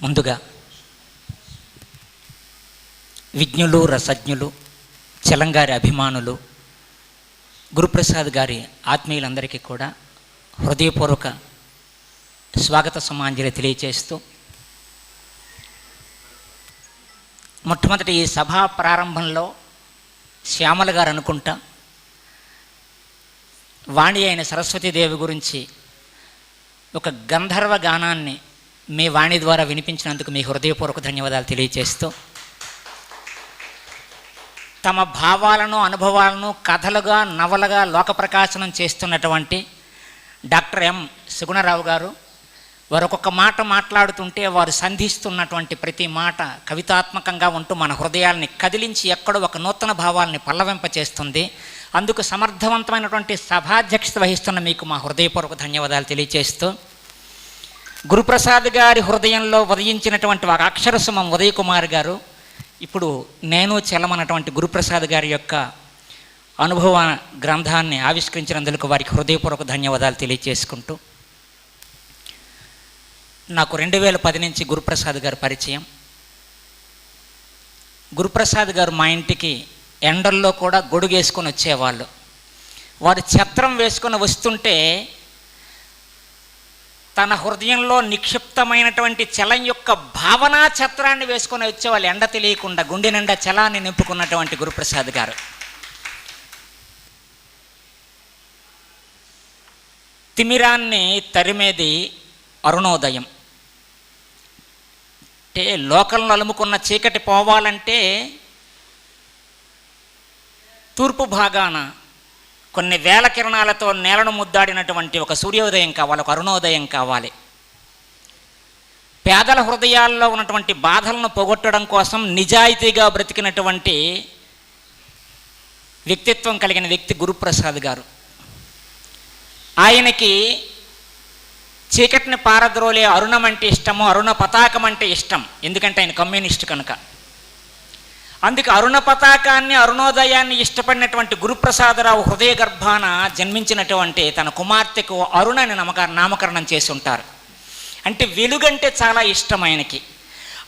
ముందుగా విజ్ఞులు రసజ్ఞులు చలంగారి అభిమానులు గురుప్రసాద్ గారి ఆత్మీయులందరికీ కూడా హృదయపూర్వక స్వాగత సమాంజలి తెలియచేస్తూ మొట్టమొదటి ఈ సభా ప్రారంభంలో శ్యామల గారు అనుకుంటా వాణి అయిన సరస్వతీదేవి గురించి ఒక గంధర్వ గానాన్ని మీ వాణి ద్వారా వినిపించినందుకు మీ హృదయపూర్వక ధన్యవాదాలు తెలియజేస్తూ తమ భావాలను అనుభవాలను కథలుగా నవలుగా లోక ప్రకాశనం చేస్తున్నటువంటి డాక్టర్ ఎం. సుగుణరావు గారు వారు ఒక్కొక్క మాట మాట్లాడుతుంటే వారు సంధిస్తున్నటువంటి ప్రతి మాట కవితాత్మకంగా ఉంటూ మన హృదయాల్ని కదిలించి ఎక్కడో ఒక నూతన భావాల్ని పల్లవింపచేస్తుంది అందుకు సమర్థవంతమైనటువంటి సభాధ్యక్షత వహిస్తున్న మీకు మా హృదయపూర్వక ధన్యవాదాలు తెలియజేస్తూ గురుప్రసాద్ గారి హృదయంలో ఉదయించినటువంటి ఒక అక్షరసుమం ఉదయ్ కుమార్ గారు. ఇప్పుడు నేను చెల్లమన్నటువంటి గురుప్రసాద్ గారి యొక్క అనుభవ గ్రంథాన్ని ఆవిష్కరించినందుకు వారికి హృదయపూర్వక ధన్యవాదాలు తెలియజేసుకుంటూ నాకు రెండు వేల పది నుంచి గురుప్రసాద్ గారు పరిచయం. గురుప్రసాద్ గారు మా ఇంటికి ఎండల్లో కూడా గొడుగేసుకొని వచ్చేవాళ్ళు. వారు ఛత్రం వేసుకొని వస్తుంటే తన హృదయంలో నిక్షిప్తమైనటువంటి చలం యొక్క భావనా ఛత్రాన్ని వేసుకొని వచ్చేవాళ్ళు. ఎండ తెలియకుండా గుండె నిండా చలాన్ని నింపుకున్నటువంటి గురుప్రసాద్ గారు. తిమిరాన్ని తరిమేది అరుణోదయం. అంటే లోకలను అలుముకున్న చీకటి పోవాలంటే తూర్పు భాగాన కొన్ని వేల కిరణాలతో నేలను ముద్దాడినటువంటి ఒక సూర్యోదయం కావాలి ఒక అరుణోదయం కావాలి. పేదల హృదయాల్లో ఉన్నటువంటి బాధలను పోగొట్టడం కోసం నిజాయితీగా బ్రతికినటువంటి వ్యక్తిత్వం కలిగిన వ్యక్తి గురుప్రసాద్ గారు. ఆయనకి చీకటిని పారద్రోలే అరుణం అంటే ఇష్టము అరుణ పతాకం అంటే ఇష్టం. ఎందుకంటే ఆయన కమ్యూనిస్ట్ కనుక. అందుకే అరుణ పతాకాన్ని అరుణోదయాన్ని ఇష్టపడినటువంటి గురుప్రసాదరావు హృదయ గర్భాన జన్మించినటువంటి తన కుమార్తెకు అరుణని నమక నామకరణం చేసి ఉంటారు అంటే వెలుగంటే చాలా ఇష్టం ఆయనకి.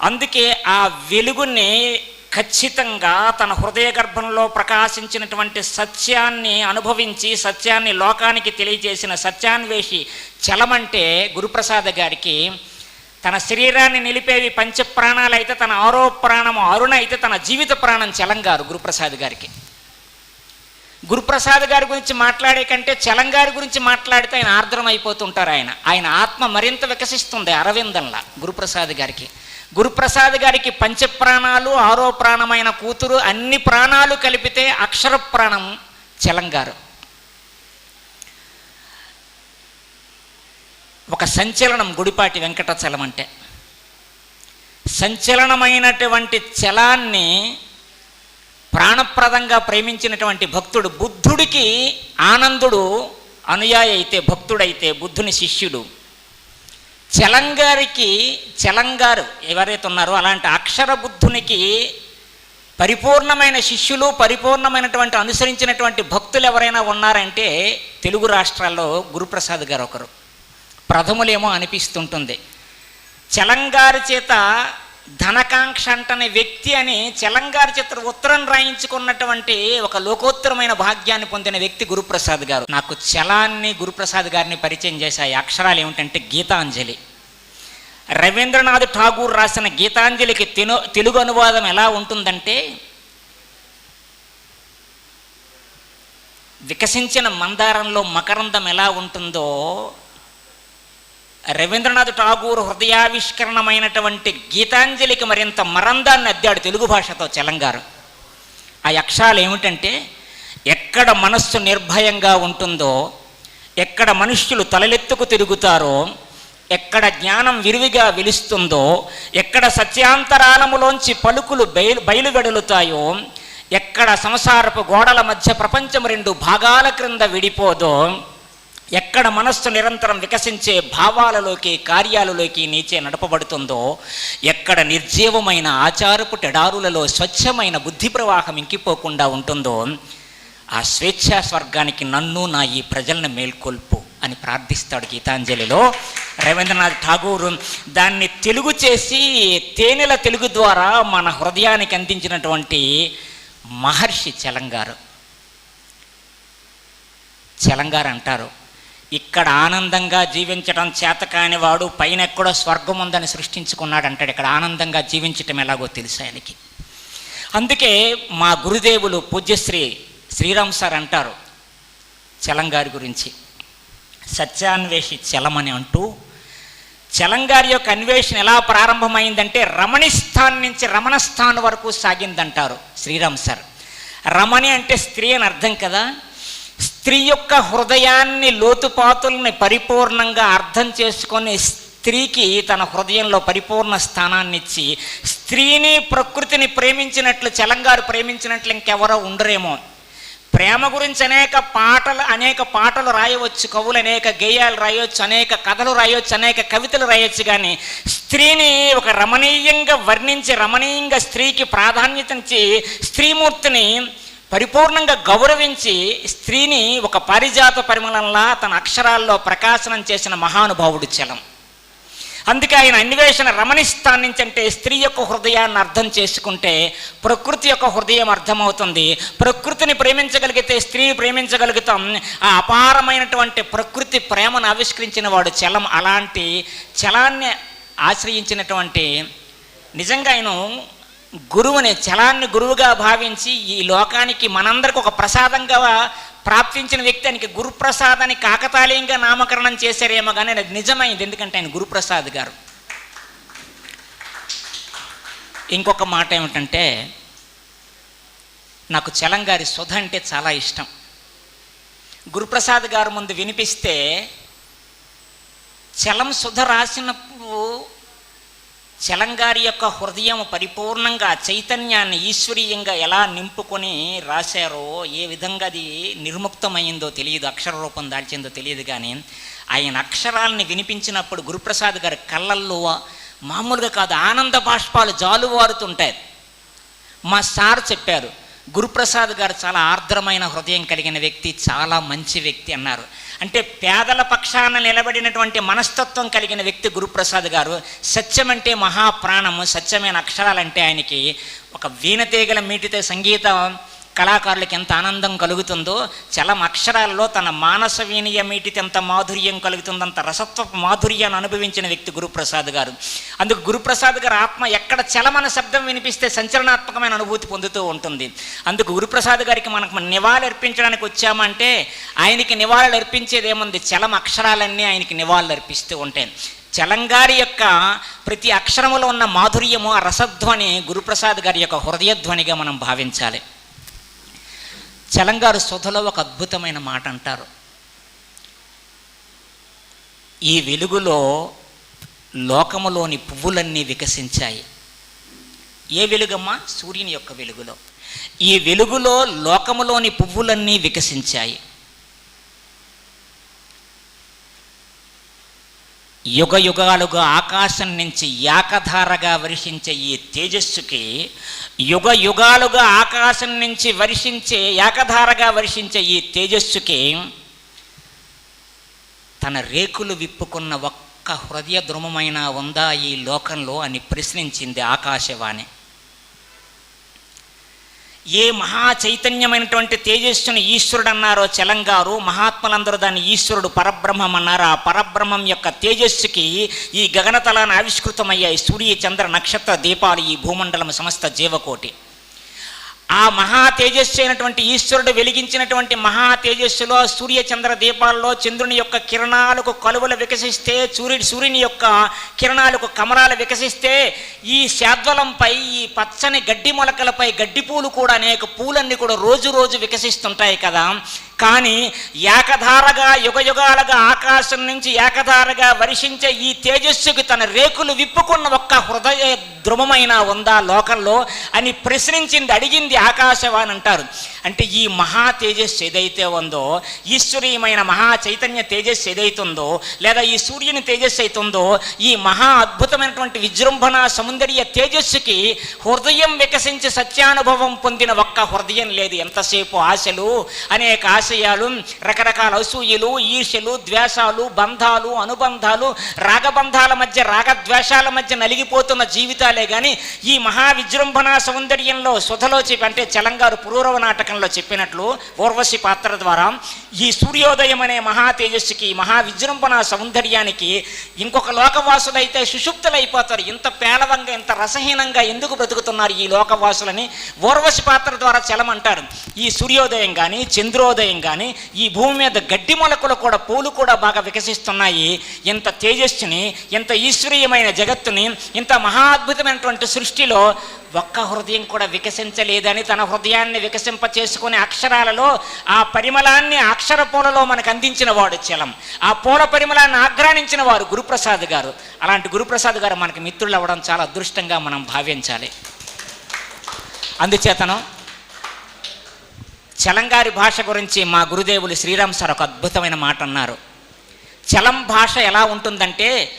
అందుకే ఆ వెలుగుని ఖచ్చితంగా తన హృదయ గర్భంలో ప్రకాశించినటువంటి సత్యాన్ని అనుభవించి సత్యాన్ని లోకానికి తెలియజేసిన సత్యాన్వేషి చలమంటే గురుప్రసాద్ గారికి తన శరీరాన్ని నిలిపేవి పంచప్రాణాలు అయితే తన ఆరో ప్రాణము అరుణ అయితే తన జీవిత ప్రాణం చలంగారు గురుప్రసాద్ గారికి. గురుప్రసాద్ గారి గురించి మాట్లాడే కంటే చలంగారి గురించి మాట్లాడితే ఆయన ఆర్ద్రం అయిపోతుంటారు ఆయన. ఆయన ఆత్మ మరింత వికసిస్తుంది అరవిందంలా గురుప్రసాద్ గారికి. గురుప్రసాద్ గారికి పంచప్రాణాలు ఆరో ప్రాణమైన కూతురు అన్ని ప్రాణాలు కలిపితే అక్షర ప్రాణం చలంగారు. ఒక సంచలనం గుడిపాటి వెంకటాచలం అంటే. సంచలనమైనటువంటి చలాన్ని ప్రాణప్రదంగా ప్రేమించినటువంటి భక్తుడు బుద్ధుడికి ఆనందుడు అనుయాయి అయితే భక్తుడైతే బుద్ధుని శిష్యుడు. చలంగారికి చలంగారు ఎవరైతే ఉన్నారో అలాంటి అక్షర బుద్ధునికి పరిపూర్ణమైన శిష్యులు పరిపూర్ణమైనటువంటి అనుసరించినటువంటి భక్తులు ఎవరైనా ఉన్నారంటే తెలుగు రాష్ట్రాల్లో గురుప్రసాద్ గారు ఒకరు. ప్రథములేమో అనిపిస్తుంటుంది. చలంగారి చేత ధనకాంక్ష అంటనే వ్యక్తి అని చలంగారి చేత ఉత్తరం రాయించుకున్నటువంటి ఒక లోకోత్తరమైన భాగ్యాన్ని పొందిన వ్యక్తి గురుప్రసాద్ గారు. నాకు చలాన్ని గురుప్రసాద్ గారిని పరిచయం చేశాయి అక్షరాలు ఏమిటంటే గీతాంజలి. రవీంద్రనాథ్ ఠాగూర్ రాసిన గీతాంజలికి తెలుగు అనువాదం ఎలా ఉంటుందంటే వికసించిన మందారంలో మకరందం ఎలా ఉంటుందో రవీంద్రనాథ్ ఠాగూర్ హృదయావిష్కరణమైనటువంటి గీతాంజలికి మరింత మరందాన్ని అద్దాడు తెలుగు భాషతో చలంగారు ఆ అక్షరాలు ఏమిటంటే ఎక్కడ మనస్సు నిర్భయంగా ఉంటుందో ఎక్కడ మనుష్యులు తలలెత్తుకు తిరుగుతారో ఎక్కడ జ్ఞానం విరివిగా వెలుస్తుందో ఎక్కడ సత్యాంతరాలములోంచి పలుకులు బయలు బయలువెడలుతాయో ఎక్కడ సంసారపు గోడల మధ్య ప్రపంచం రెండు భాగాల క్రింద విడిపోదో ఎక్కడ మనస్సు నిరంతరం వికసించే భావాలలోకి కార్యాలలోకి నీచే నడపబడుతుందో ఎక్కడ నిర్జీవమైన ఆచారపు టెడారులలో స్వచ్ఛమైన బుద్ధి ప్రవాహం ఇంకిపోకుండా ఉంటుందో ఆ స్వేచ్ఛా స్వర్గానికి నన్ను నా ఈ ప్రజలను మేల్కొల్పు అని ప్రార్థిస్తాడు గీతాంజలిలో. రవీంద్రనాథ్ ఠాగూర్ దాన్ని తెలుగు చేసి తేనెల తెలుగు ద్వారా మన హృదయానికి అందించినటువంటి మహర్షి చలంగారు. చలంగారు అంటారు. ఇక్కడ ఆనందంగా జీవించడం చేత కాని వాడు పైన ఎక్కడో స్వర్గం ఉందని సృష్టించుకున్నాడు అంటాడు ఇక్కడ ఆనందంగా జీవించటం ఎలాగో తెలుసు ఆయనకి. అందుకే మా గురుదేవులు పూజ్యశ్రీ శ్రీరామ్ సార్ అంటారు చలంగారి గురించి. సత్యాన్వేషి చలమని అంటూ చలంగారి యొక్క అన్వేషణ ఎలా ప్రారంభమైందంటే రమణిస్థాన్ నుంచి రమణస్థాన్ వరకు సాగిందంటారు శ్రీరామ్ సార్. రమణి అంటే స్త్రీ అని అర్థం కదా? స్త్రీ యొక్క హృదయాన్ని లోతుపాతుల్ని పరిపూర్ణంగా అర్థం చేసుకొని స్త్రీకి తన హృదయంలో పరిపూర్ణ స్థానాన్ని ఇచ్చి స్త్రీని ప్రకృతిని ప్రేమించినట్లు చలంగారు ప్రేమించినట్లు ఇంకెవరో ఉండరేమో. ప్రేమ గురించి అనేక పాటలు అనేక పాటలు రాయవచ్చు కవులు అనేక గేయాలు రాయవచ్చు అనేక కథలు రాయవచ్చు అనేక కవితలు రాయొచ్చు కానీ స్త్రీని ఒక రమణీయంగా వర్ణించి రమణీయంగా స్త్రీకి ప్రాధాన్యతనిచ్చి స్త్రీమూర్తిని పరిపూర్ణంగా గౌరవించి స్త్రీని ఒక పారిజాత పరిమళంలా తన అక్షరాల్లో ప్రకాశనం చేసిన మహానుభావుడు చలం. అందుకే ఆయన అన్వేషణ రమణిస్తాన్ నుంచి అంటే స్త్రీ యొక్క హృదయాన్ని అర్థం చేసుకుంటే ప్రకృతి యొక్క హృదయం అర్థమవుతుంది. ప్రకృతిని ప్రేమించగలిగితే స్త్రీ ప్రేమించగలుగుతాం. ఆ అపారమైనటువంటి ప్రకృతి ప్రేమను ఆవిష్కరించిన వాడు చలం. అలాంటి చలాన్ని ఆశ్రయించినటువంటి నిజంగా ఆయన గురువుని చలాన్ని గురువుగా భావించి ఈ లోకానికి మనందరికి ఒక ప్రసాదంగా ప్రాప్తించిన వ్యక్తి ఆయనకి గురుప్రసాదాన్ని కాకతాళీయంగా నామకరణం చేశారేమో కానీ అది నిజమైంది. ఎందుకంటే ఆయన గురుప్రసాద్ గారు. ఇంకొక మాట ఏమిటంటే నాకు చలంగారి సుధ అంటే చాలా ఇష్టం. గురుప్రసాద్ గారు ముందు వినిపిస్తే చలం సుధ రాసినప్పుడు చలంగారి యొక్క హృదయం పరిపూర్ణంగా చైతన్యాన్ని ఈశ్వరీయంగా ఎలా నింపుకొని రాశారో ఏ విధంగా అది నిర్ముక్తమైందో తెలియదు అక్షర రూపం దాల్చిందో తెలియదు కానీ ఆయన అక్షరాలని వినిపించినప్పుడు గురుప్రసాద్ గారి కళ్ళల్లో మామూలుగా కాదు ఆనంద బాష్పాలు జాలువారుతుంటాయి. మా సార్ చెప్పారు గురుప్రసాద్ గారు చాలా ఆర్ద్రమైన హృదయం కలిగిన వ్యక్తి చాలా మంచి వ్యక్తి అన్నారు. అంటే పేదల పక్షాన నిలబడినటువంటి మనస్తత్వం కలిగిన వ్యక్తి గురుప్రసాద్ గారు సత్యం అంటే మహాప్రాణము సత్యమైన అక్షరాలంటే ఆయనకి ఒక వీణ తీగల మీటితే సంగీతం కళాకారులకు ఎంత ఆనందం కలుగుతుందో చలం అక్షరాల్లో తన మానస వీణీయ ఎంత మాధుర్యం కలుగుతుందో అంత రసత్వ మాధుర్యాన్ని అనుభవించిన వ్యక్తి గురుప్రసాద్ గారు. అందుకు గురుప్రసాద్ గారు ఆత్మ ఎక్కడ చలమన శబ్దం వినిపిస్తే సంచలనాత్మకమైన అనుభూతి పొందుతూ ఉంటుంది. అందుకు గురుప్రసాద్ గారికి మనకు నివాళులు అర్పించడానికి వచ్చామంటే ఆయనకి నివాళులు అర్పించేది ఏముంది? చలం అక్షరాలన్నీ ఆయనకి నివాళులు అర్పిస్తూ ఉంటాయి. చలంగారి యొక్క ప్రతి అక్షరములో ఉన్న మాధుర్యము ఆ రసధ్వని గురుప్రసాద్ గారి యొక్క హృదయధ్వనిగా మనం భావించాలి. చలంగారు సుధలో ఒక అద్భుతమైన మాట అంటారు. ఈ వెలుగులో లోకములోని పువ్వులన్నీ వికసించాయి. ఏ వెలుగమ్మా? సూర్యుని యొక్క వెలుగులో. ఈ వెలుగులో లోకములోని పువ్వులన్నీ వికసించాయి. యుగ యుగాలుగా ఆకాశం నుంచి ఏకధారగా వర్షించే ఈ తేజస్సుకి యుగ యుగాలుగా ఆకాశం నుంచి వర్షించే ఏకధారగా వర్షించే ఈ తేజస్సుకి తన రేకులు విప్పుకున్న ఒక్క హృదయ ద్రుమమైన ఉందా ఈ లోకంలో అని ప్రశ్నించింది ఆకాశవాణి. ఏ మహా చైతన్యమైనటువంటి తేజస్సును ఈశ్వరుడు అన్నారో చెలంగారు మహాత్ములందరూ దాన్ని ఈశ్వరుడు పరబ్రహ్మం అన్నారు ఆ పరబ్రహ్మం యొక్క తేజస్సుకి ఈ గగనతలాన్ని ఆవిష్కృతమయ్యాయి సూర్య చంద్ర నక్షత్ర దీపాలు ఈ భూమండలం సమస్త జీవకోటి. ఆ మహా తేజస్సు అయినటువంటి ఈశ్వరుడు వెలిగించినటువంటి మహా తేజస్సులో సూర్య చంద్ర దీపాల్లో చంద్రుని యొక్క కిరణాలకు కలువలు వికసిస్తే సూర్యుడి సూర్యుని యొక్క కిరణాలకు కమరాలు వికసిస్తే ఈ శాద్వలంపై ఈ పచ్చని గడ్డి మొలకలపై గడ్డి పూలు కూడా అనేక పూలన్నీ కూడా రోజు రోజు వికసిస్తుంటాయి కదా. కానీ ఏకధారగా యుగయుగాలుగా ఆకాశం నుంచి ఏకధారగా వర్షించే ఈ తేజస్సుకి తన రేకులు విప్పుకున్న ఒక్క హృదయ ధ్రువమైన ఉందా లోకంలో అని ప్రశ్నించింది అడిగింది ఆకాశవాణి అంటారు. అంటే ఈ మహా తేజస్సు ఏదైతే ఉందో ఈశ్వరీయమైన మహా చైతన్య తేజస్సు ఏదైతుందో లేదా ఈ సూర్యుని తేజస్సు అవుతుందో ఈ మహా అద్భుతమైనటువంటి విజృంభణ సౌందర్య తేజస్సుకి హృదయం వికసించి సత్యానుభవం పొందిన ఒక్క హృదయం లేదు. ఎంతసేపు ఆశలు అనేక ఆశ ఆశయాలు రకరకాల అసూయలు ఈర్ష్యలు ద్వేషాలు బంధాలు అనుబంధాలు రాగబంధాల మధ్య రాగద్వేషాల మధ్య నలిగిపోతున్న జీవితాలే కానీ ఈ మహా విజృంభణ సౌందర్యంలో సుధలో చెప్పి అంటే చలంగారు పురూరవ నాటకంలో చెప్పినట్లు ఊర్వశి పాత్ర ద్వారా ఈ సూర్యోదయం అనే మహా తేజస్సుకి మహా విజృంభణ సౌందర్యానికి ఇంకొక లోకవాసులైతే సుషుప్తులైపోతారు. ఇంత పేలవంగా ఇంత రసహీనంగా ఎందుకు బ్రతుకుతున్నారు ఈ లోకవాసులని ఊర్వశి పాత్ర ద్వారా చలమంటారు. ఈ సూర్యోదయం కానీ చంద్రోదయం కానీ ఈ భూమి మీద గడ్డి మొలకలు కూడా పూలు కూడా బాగా వికసిస్తున్నాయి. ఇంత తేజస్సుని ఇంత ఈశ్వరీయమైన జగత్తుని ఇంత మహా అద్భుతమైనటువంటి సృష్టిలో ఒక్క హృదయం కూడా వికసించలేదని తన హృదయాన్ని వికసింప చేసుకునే అక్షరాలలో ఆ పరిమళాన్ని అక్షర పూలలో మనకు అందించిన వాడు చలం. ఆ పూల పరిమళాన్ని ఆగ్రానించిన వారు గురుప్రసాద్ గారు. అలాంటి గురుప్రసాద్ గారు మనకి మిత్రులు అవ్వడం చాలా అదృష్టంగా మనం భావించాలి. అందుచేతను చలంగారి భాష గురించి మా గురుదేవులు శ్రీరామ్ సార్ ఒక అద్భుతమైన మాట అన్నారు. చలం భాష ఎలా ఉంటుందంటే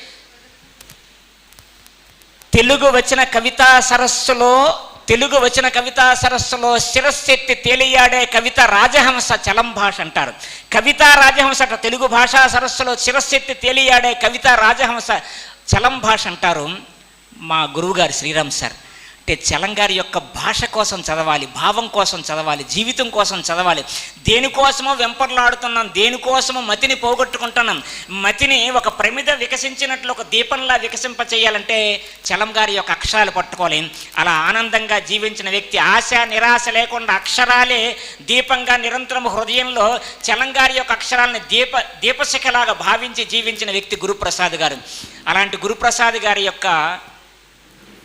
తెలుగు వచ్చిన కవితా సరస్సులో తెలుగు వచ్చిన కవితా సరస్సులో శిరస్సెత్తి తేలియాడే కవిత రాజహంస చలం భాష అంటారు. కవితా రాజహంస అట తెలుగు భాషా సరస్సులో శిరస్సెత్తి తేలియాడే కవిత రాజహంస చలం భాష అంటారు మా గురువుగారు శ్రీరామ్ సార్. అంటే చలంగారి యొక్క భాష కోసం చదవాలి భావం కోసం చదవాలి జీవితం కోసం చదవాలి. దేనికోసమో వెంపర్లాడుతున్నాం దేనికోసమో మతిని పోగొట్టుకుంటున్నాం. మతిని ఒక ప్రమిద వికసించినట్లు ఒక దీపంలా వికసింప చేయాలంటే చలం గారి యొక్క అక్షరాలు పట్టుకోవాలి. అలా ఆనందంగా జీవించిన వ్యక్తి ఆశ నిరాశ లేకుండా అక్షరాలే దీపంగా నిరంతరం హృదయంలో చలంగారి యొక్క అక్షరాలని దీప దీపశిఖలాగా భావించి జీవించిన వ్యక్తి గురుప్రసాద్ గారు. అలాంటి గురుప్రసాద్ గారి యొక్క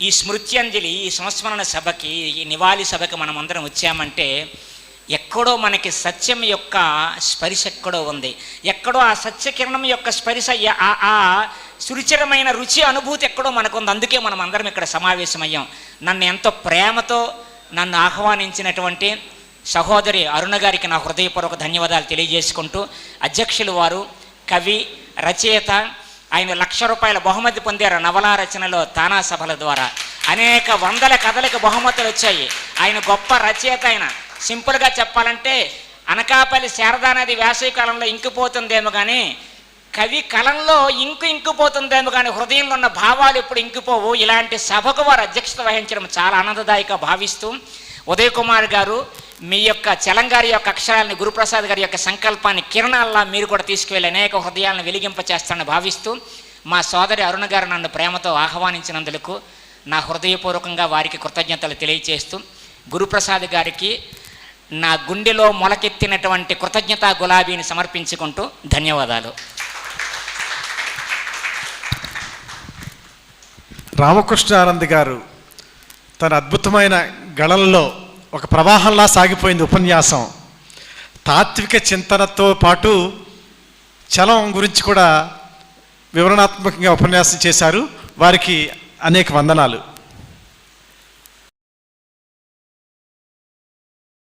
ఈ స్మృత్యంజలి ఈ సంస్మరణ సభకి ఈ నివాళి సభకి మనం అందరం వచ్చామంటే ఎక్కడో మనకి సత్యం యొక్క స్పరిశ ఎక్కడో ఉంది. ఎక్కడో ఆ సత్యకిరణం యొక్క స్పరిశ ఆ ఆ సురుచిరమైన రుచి అనుభూతి ఎక్కడో మనకుంది. అందుకే మనం అందరం ఇక్కడ సమావేశమయ్యాం. నన్ను ఎంతో ప్రేమతో నన్ను ఆహ్వానించినటువంటి సహోదరి అరుణ గారికి నా హృదయపూర్వక ధన్యవాదాలు తెలియజేసుకుంటూ అధ్యక్షులు వారు కవి రచయిత ఆయన లక్ష రూపాయల బహుమతి పొందారు నవలా రచనలో తానా సభల ద్వారా. అనేక వందల కథలకు బహుమతులు వచ్చాయి. ఆయన గొప్ప రచయిత ఆయన. సింపుల్గా చెప్పాలంటే అనకాపల్లి శారదానది వేసవి కాలంలో ఇంకిపోతుందేమో కానీ కవి కలంలో ఇంకు ఇంకిపోతుందేమో కానీ హృదయంలో ఉన్న భావాలు ఇప్పుడు ఇంకిపోవు. ఇలాంటి సభకు వారు అధ్యక్షత వహించడం చాలా ఆనందదాయక భావిస్తూ. ఉదయ్ కుమార్ గారు మీ యొక్క చలంగారి యొక్క అక్షరాలని గురుప్రసాద్ గారి యొక్క సంకల్పాన్ని కిరణాల్లా మీరు కూడా తీసుకువెళ్ళి అనేక హృదయాలను వెలిగింపచేస్తానని భావిస్తూ మా సోదరి అరుణ గారు నన్ను ప్రేమతో ఆహ్వానించినందుకు నా హృదయపూర్వకంగా వారికి కృతజ్ఞతలు తెలియజేస్తూ గురుప్రసాద్ గారికి నా గుండెలో మొలకెత్తినటువంటి కృతజ్ఞతా గులాబీని సమర్పించుకుంటూ ధన్యవాదాలు. రామకృష్ణానంద్ గారు తన అద్భుతమైన గళంలో ఒక ప్రవాహంలా సాగిపోయింది ఉపన్యాసం. తాత్విక చింతనతో పాటు చలం గురించి కూడా వివరణాత్మకంగా ఉపన్యాసం చేశారు. వారికి అనేక వందనాలు.